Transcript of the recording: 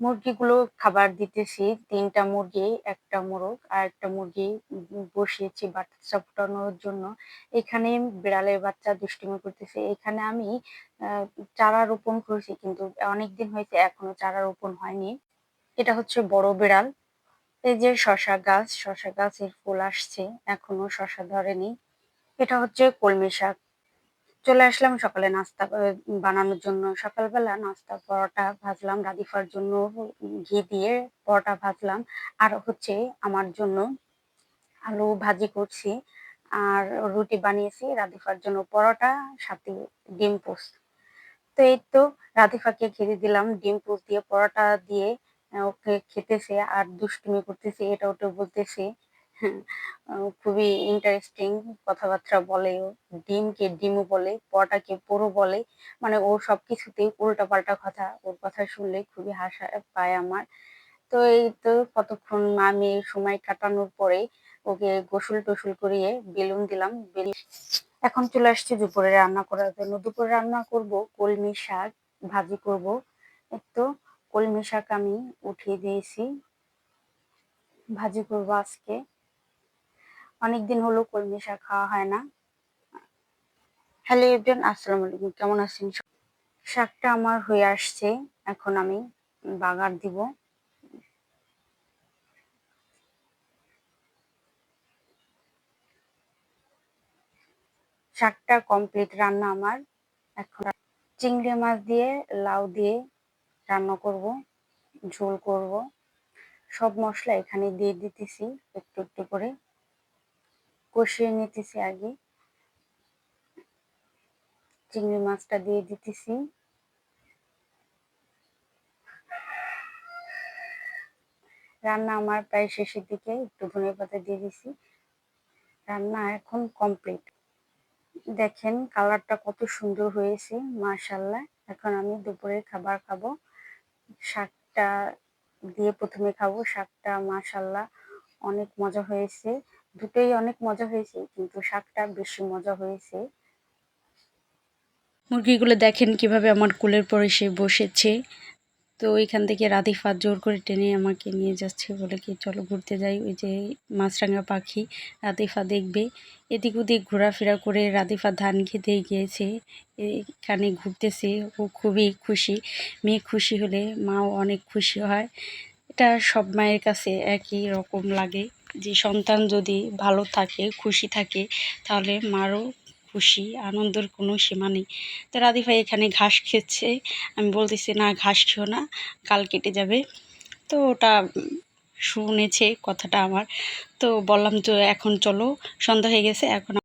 মুরগিগুলো খাবার দিতেছি। তিনটা মুরগি, একটা মোরগ আর একটা মুরগি বসিয়েছি বাচ্চা ফোটানোর জন্য। এখানে বিড়ালের বাচ্চা দুষ্টুমি করতেছে। এখানে আমি চারা রোপণ করেছি কিন্তু অনেকদিন হয়েছে এখনও চারা রোপণ হয়নি। এটা হচ্ছে বড় বিড়াল। এই যে শশা গাছ, শশা গাছের ফুল আসছে, এখনও শশা ধরেনি। এটা হচ্ছে কলমি শাক। চলে আসলাম সকালে নাস্তা বানানোর জন্য। সকালবেলা নাস্তা, পরোটা ভাজলাম রাদিফার জন্য ঘি দিয়ে পরোটা ভাজলাম। আর হচ্ছে আমার জন্য আলু ভাজি করছি, আর রুটি বানিয়েছি রাধিফার জন্য পরোটা, সাথে ডিম পোস্ট তো এই তো রাধিফাকে খেতে দিলাম, ডিম পোস্ট দিয়ে, পরোটা দিয়ে, ওকে খেতেছে, আর দুষ্টুমি করতেছে, এটা ওটা বলতেছে। খুবই ইন্টারেস্টিং কথাবার্তা বলে, ও ডিমকে ডিমও বলে পরোটাকে পোড়ো বলে মানে ও সবকিছুতেই উল্টা পাল্টা কথা, ওর কথা শুনলে খুবই হাসা পায় আমার। তো এই তো কতক্ষণ আমি সময় কাটানোর পরে ওকে গোসল টোসল করিয়ে বেলুন দিলাম, বেলুন এখন চলে আসছি দুপুরে রান্না করার জন্য। দুপুরে রান্না করব কলমি শাক, ভাজি করব। একটু কলমি শাক আমি উঠিয়ে দিয়েছি, ভাজি করব আজকে। অনেকদিন হলো কলমি শাক খাওয়া হয় না। হ্যালো এভরিওয়ান, আসসালামু আলাইকুম। কেমন আছেন? শাকটা আমার হয়ে আসছে। এখন আমি বাগার দিব। শাকটা কমপ্লিট রান্না আমার। এখন চিংড়ি মাছ দিয়ে, লাউ দিয়ে রান্না করব, ঝোল করব। সব মশলা এখানে দিয়ে দিতেছি একটু একটু করে। কষিয়ে নিতেছি আগে। চিংড়ি মাছটা দিয়ে দিতেছি। রান্না আমার প্রায় শেষের দিকে, একটু ধনে পাতা দিয়ে দিছি। রান্না এখন কমপ্লিট দেখেন কালারটা কত সুন্দর হয়েছে মাশাল্লাহ এখন আমি দুপুরের খাবার খাব। শাকটা দিয়ে প্রথমে খাব, শাকটা মাশাল্লাহ অনেক মজা হয়েছে। দুটোই অনেক মজা হয়েছে, কিন্তু শাকটা বেশি মজা হয়েছে। মুরগিগুলো দেখেন কীভাবে আমার কুলের পরে সে বসেছে। তো ওইখান থেকে রাধিফা জোর করে টেনে আমাকে নিয়ে যাচ্ছে বলে কি, চলো ঘুরতে যাই। ওই যে মাছরাঙা পাখি রাধিফা দেখবে। এদিক ওদিক ঘোরাফেরা করে রাধিফা ধান খেতে গিয়েছে। এখানে ঘুরতেছে, ও খুবই খুশি। মেয়ে খুশি হলে মাও অনেক খুশি হয়। এটা সব মায়ের কাছে একই রকম লাগে। যে সন্তান যদি ভালো থাকে, খুশি থাকে, তাহলে মারও খুশি, আনন্দের কোনো সীমা নেই। তো রাধিফাই এখানে ঘাস খেয়েছে। আমি বলতেছি, না, ঘাস খেও না, কাল কেটে যাবে। তো ওটা শুনেছে কথাটা আমার। তো বললাম, তো এখন চলো। সন্ধ্যা হয়ে গেছে, এখন